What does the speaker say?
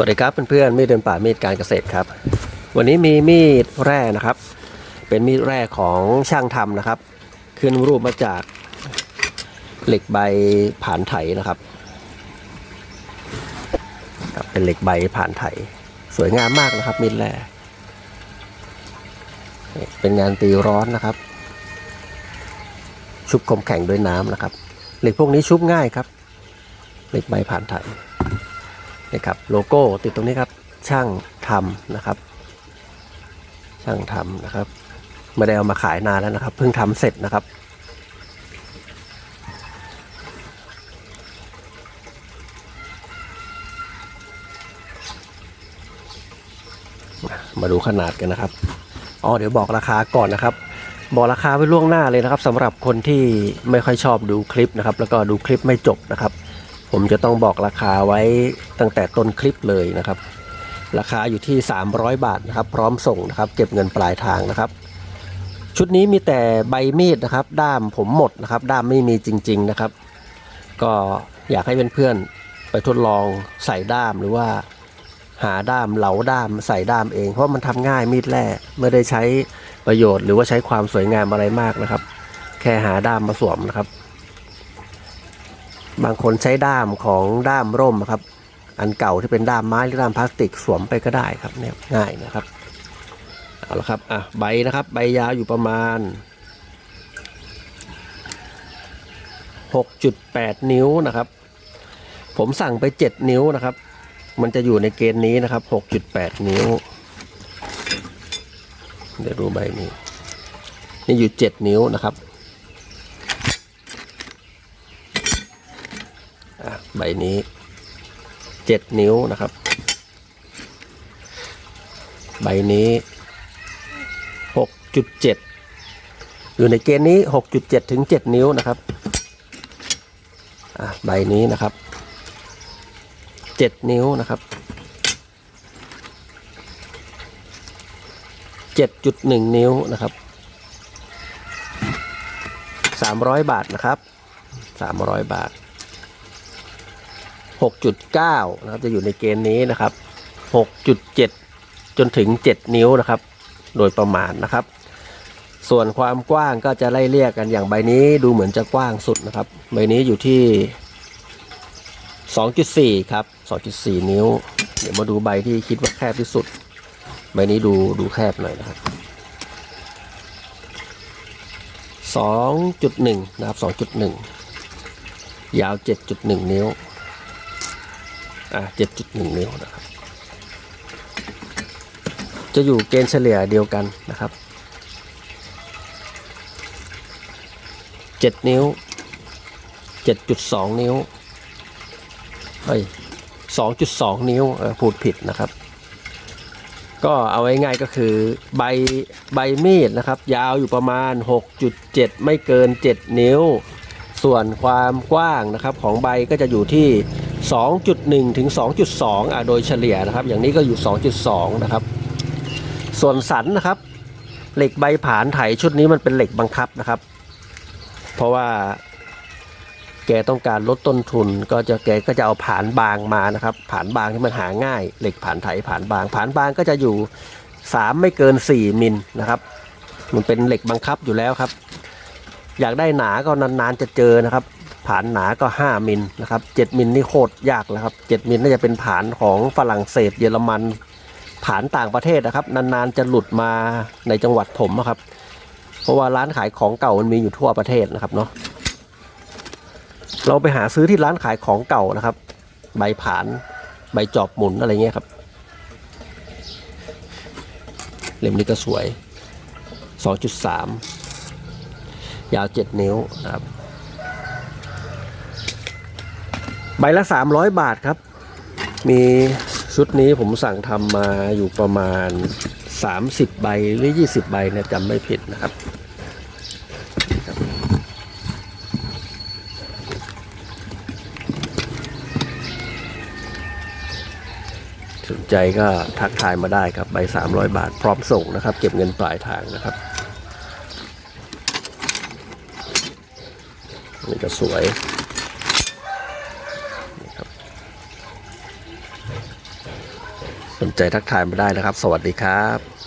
สวัสดีครับเพื่อนๆมีดเดินป่ามีดการเกษตรครับ วันนี้มีมีดแร่นะครับ เป็นมีดแร่ของช่างทำนะครับ ขึ้นรูปมาจากเหล็กใบผ่านไถนะครับครับ เป็นเหล็กใบผ่านไถ สวยงามมากนะครับ มีดแร่เป็นงานตีร้อนนะครับ ชุบคมแข็งด้วยน้ำนะครับ เหล็กพวกนี้ชุบง่ายครับ เหล็กใบผ่านไถ นี่ครับโลโก้ติดตรงนี้ครับช่างทำนะครับ ช่างทำนะครับไม่ได้เอามาขายนานแล้วนะครับ เพิ่งทำเสร็จนะครับ มาดูขนาดกันนะครับอ๋อเดี๋ยวบอกราคาก่อนนะครับ บอกราคาไว้ล่วงหน้าเลยนะครับสำหรับคนที่ไม่ค่อยชอบดูคลิปนะครับ แล้วก็ดูคลิปไม่จบนะครับ ผมจะต้องบอกราคาไว้ตั้งแต่ต้นคลิปเลยนะครับ ราคาอยู่ที่ 300 บาทนะครับ พร้อมส่งนะครับ เก็บเงินปลายทางนะครับ ชุดนี้มีแต่ใบมีดนะครับ ด้ามผมหมดนะครับ ด้ามไม่มีจริง ๆนะครับ ก็อยากให้เพื่อนๆไปทดลองใส่ด้ามหรือว่าหาด้ามเหลาด้ามใส่ด้ามเอง เพราะมันทำง่ายมีดแร่ไม่ได้ใช้ประโยชน์ หรือว่าใช้ความสวยงามอะไรมากนะครับ แค่หาด้ามมาสวมนะครับ บางคนใช้ด้ามของด้ามร่มครับ อันเก่าที่เป็นด้ามไม้หรือด้ามพลาสติกสวมไปก็ได้ครับเนี่ยง่ายนะครับเอาละครับอะใบนะครับ ใบยาวอยู่ประมาณ 6.8 นิ้วนะครับ ผมสั่งไป 7 นิ้วนะครับ มันจะอยู่ในเกณฑ์นี้นะครับ 6.8 นิ้ว เดี๋ยวดูใบนี้ นี่อยู่ 7 นิ้วนะครับ อะ ใบนี้7นิ้วนะครับ ใบนี้6.7อยู่ในเกณฑ์นี้6.7ถึง7นิ้วนะครับใบนี้นะครับ7นิ้วนะครับ7.1นิ้วนะครับ300บาทนะครับ300บาท 6.9 นะครับจะอยู่ในเกณฑ์นี้นะครับ 6.7 จนถึง 7 นิ้วนะครับ โดยประมาณนะครับ ส่วนความกว้างก็จะไล่เรียกกันอย่างใบนี้ดูเหมือนจะกว้างสุดนะครับ ใบนี้อยู่ที่ 2.4 ครับ 2.4 นิ้ว เดี๋ยวมาดูใบที่คิดว่าแคบที่สุด ใบนี้ดูดูแคบหน่อยนะครับ2.1 นะครับ 2.1 ยาว 7.1 นิ้ว อะ7.1นิ้วนะครับ จะอยู่เกณฑ์เฉลี่ยเดียวกันนะครับ7นิ้ว7.2นิ้วเฮ้ย2.2นิ้วพูดผิดนะครับก็เอาไว้ง่ายก็คือใบใบมีดนะครับ ยาวอยู่ประมาณ 6.7 ไม่เกิน 7 นิ้ว ส่วนความกว้างนะครับของใบก็จะอยู่ที่ 2.1 ถึง 2.2อะโดยเฉลี่ยนะครับ อย่างนี้ก็อยู่ 2.2 นะครับ ส่วนสันนะครับ เหล็กใบผานไถชุดนี้มันเป็นเหล็กบังคับนะครับ เพราะว่าแกต้องการลดต้นทุนก็จะแกก็จะเอาผานบางมานะครับ ผานบางที่มันหาง่าย เหล็กผานไถผานบาง ผานบางก็จะอยู่ 3 ไม่เกิน 4 มิลนะครับ มันเป็นเหล็กบังคับอยู่แล้วครับ อยากได้หนาก็นานๆจะเจอนะครับ ผานหนาก็ 5 มิลนะครับ7มิลนี่โคตรยากแล้วครับ7มิลน่าจะเป็นผานของฝรั่งเศส เยอรมัน ผานต่างประเทศนะครับ นานๆจะหลุดมาในจังหวัดผมอะครับ เพราะว่าร้านขายของเก่ามันมีอยู่ทั่วประเทศนะครับเนาะเราไปหาซื้อที่ร้านขายของเก่านะครับ ใบผานใบจอบหมุนอะไรเงี้ยครับเล่มนี้ก็สวย 2.3 ยาว 7 นิ้วครับ ใบละ 300 บาทครับ มีชุดนี้ผมสั่งทำมาอยู่ประมาณ 30 ใบหรือ 20 ใบเนี่ยจำไม่ผิดนะครับสนใจก็ทักทายมาได้ครับใบ 300 บาท พร้อมส่งนะครับ เก็บเงินปลายทางนะครับ นี่ก็สวยนี่ครับสนใจทักทายมาได้นะครับ สวัสดีครับ